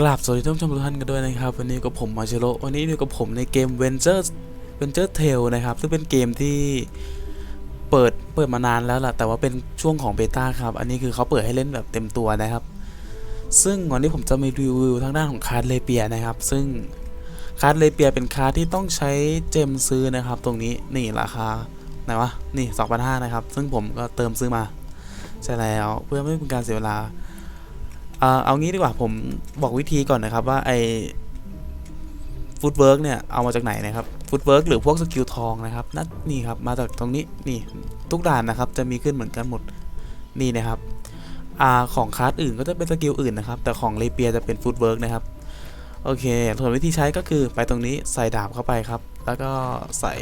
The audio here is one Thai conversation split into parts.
กราบสวัสดีท่านผู้ชมทุกท่านกันด้วยนะครับ วันนี้กับผมมาเชโรวันนี้อยู่กับผมในเกม Venture Venture Tale นะครับ ซึ่งเป็นเกมที่เปิดเปิดมานานแล้วล่ะ แต่ว่าเป็นช่วงของเบต้าครับ อันนี้คือเขาเปิดให้เล่นแบบเต็มตัวนะครับ ซึ่งวันนี้ผมจะมารีวิวทางด้านของคาร์ดเลเปียนะครับ ซึ่งคาร์ดเลเปียเป็นคาร์ดที่ต้องใช้เจมซื้อนะครับ ตรงนี้นี่ราคาไหนวะนี่2,500นะครับ ซึ่งผมก็เติมซื้อมาใช่แล้วเพื่อไม่เป็นการเสียเวลา เอ่อเอางี้ดีกว่าผมบอกวิธีก่อนนะครับว่าไอฟุตเวิร์กเนี่ยเอามาจากไหนนะครับฟุตเวิร์กหรือพวกสกิลทองนะครับนั่นนี่ครับมาจากตรงนี้นี่ทุกด่านนะครับจะมีขึ้นเหมือนกันหมดนี่นะครับอาของคลาสอื่นก็จะเป็นสกิลอื่นนะครับ แต่ของเลเปียจะเป็นฟุตเวิร์กนะครับโอเคส่วนวิธีใช้ก็คือไปตรงนี้ใส่ดาบเข้าไปครับ แล้วก็ใส่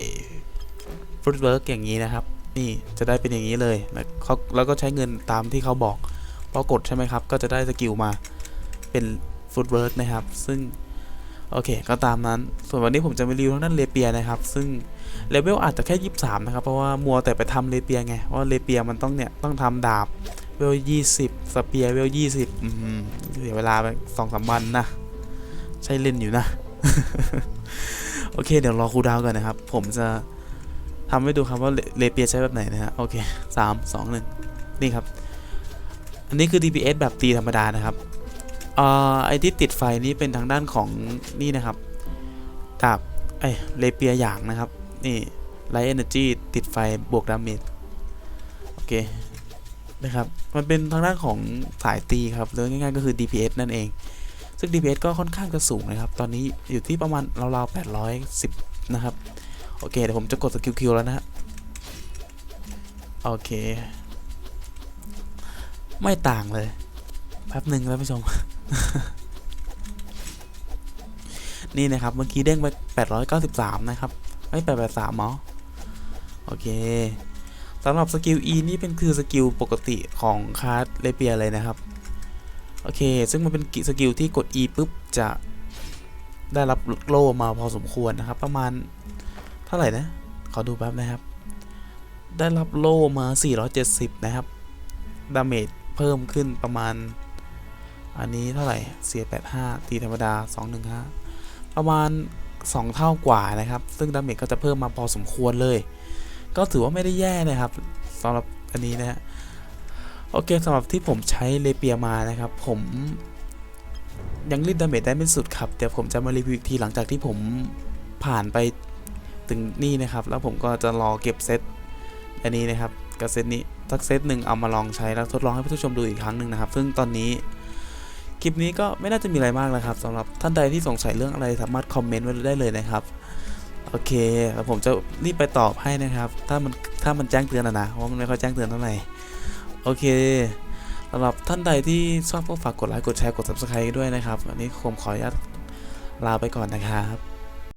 ฟุตเวิร์กอย่างนี้นะครับ นี่จะได้เป็นอย่างนี้เลยแล้วก็ใช้เงินตามที่เขาบอก พอกดใช่ไหมครับ ก็จะได้สกิลมาเป็นฟุตเวิร์กนะครับ ซึ่ง โอเค ก็ตามนั้น ส่วนวันนี้ผมจะมารีวิวทางด้นเลเปียนะครับ ซึ่งเลเวลอาจจะแค่ 23 นะครับ เพราะว่ามัวแต่ไปทำเลเปียไงเพราะว่าเลเปียมันต้องเนี่ยต้องทำดาบเวล20สเปียเวล20อืมเสียเวลาไปสองสามวันนะ ใช่เล่นอยู่นะ โอเค เดี๋ยวรอครูดาวก่อนนะครับ ผมจะทำให้ดูครับว่าเลเลเปียใช้แบบไหนนะฮะ โอเคสามสองหนึ่งนี่ครับ อันนี้คือ DPS แบบตีธรรมดานะครับเอ่อไอที่ติดไฟนี้เป็นทางด้านของนี่นะครับดาบไอเลเปียอย่างนะครับ นี่ไลท์เอเนจีติดไฟบวกดาเมจโอเคนะครับ มันเป็นทางด้านของสายตีครับหรือง่ายๆก็คือ DPS นั่นเอง ซึ่ง DPS ก็ค่อนข้างจะสูงนะครับ ตอนนี้อยู่ที่ประมาณราวๆ810 นะครับ โอเค เดี๋ยวผมจะกดสกิลคิวแล้วนะฮะโอเค ไม่ต่างเลย แป๊บหนึ่งท่านผู้ชม นี่นะครับ เมื่อกี้เด้งไป 893 นะครับ ไม่883เนาะโอเคสำหรับสกิล E นี่เป็นคือสกิลปกติของคาร์ดเลเปียเลยนะครับ โอเค ซึ่งมันเป็นกิสกิลที่กด E ปุ๊บ จะได้รับโล่มาพอสมควรนะครับ ประมาณเท่าไหร่นะ ขอดูแป๊บนะครับ ได้รับโล่มา 470 นะครับ ดาเมจ เพิ่มขึ้นประมาณ อันนี้เท่าไหร่เสีย85ตีธรรมดา 215 ประมาณ 2 เท่ากว่านะครับ ซึ่งดาเมจก็จะเพิ่มมาพอสมควรเลย ก็ถือว่าไม่ได้แย่นะครับสำหรับอันนี้นะฮะโอเคสำหรับที่ผมใช้เลเปียมานะครับ ผมยังรีดดาเมจได้ไม่สุดครับ เดี๋ยวผมจะมารีวิวอีกทีหลังจากที่ผมผ่านไปถึงนี่นะครับ แล้วผมก็จะรอเก็บเซตอันนี้นะครับ กับเซตนี้สักเซตหนึ่งเอามาลองใช้แล้วทดลองให้ผู้ชมดูอีกครั้งหนึ่งนะครับ ซึ่งตอนนี้คลิปนี้ก็ไม่น่าจะมีอะไรมากแล้วครับสำหรับท่านใดที่สงสัยเรื่องอะไรสามารถคอมเมนต์ไว้ได้เลยนะครับโอเคแล้วผมจะรีบไปตอบให้นะครับ ถ้ามันถ้ามันแจ้งเตือนนะนะเพราะมันไม่ค่อยแจ้งเตือนเท่าไหร่โอเคสำหรับท่านใดที่ชอบก็ฝากกดไลค์กดแชร์กด subscribe ด้วยนะครับ อันนี้ผมขออนุญาตลาไปก่อนนะครับ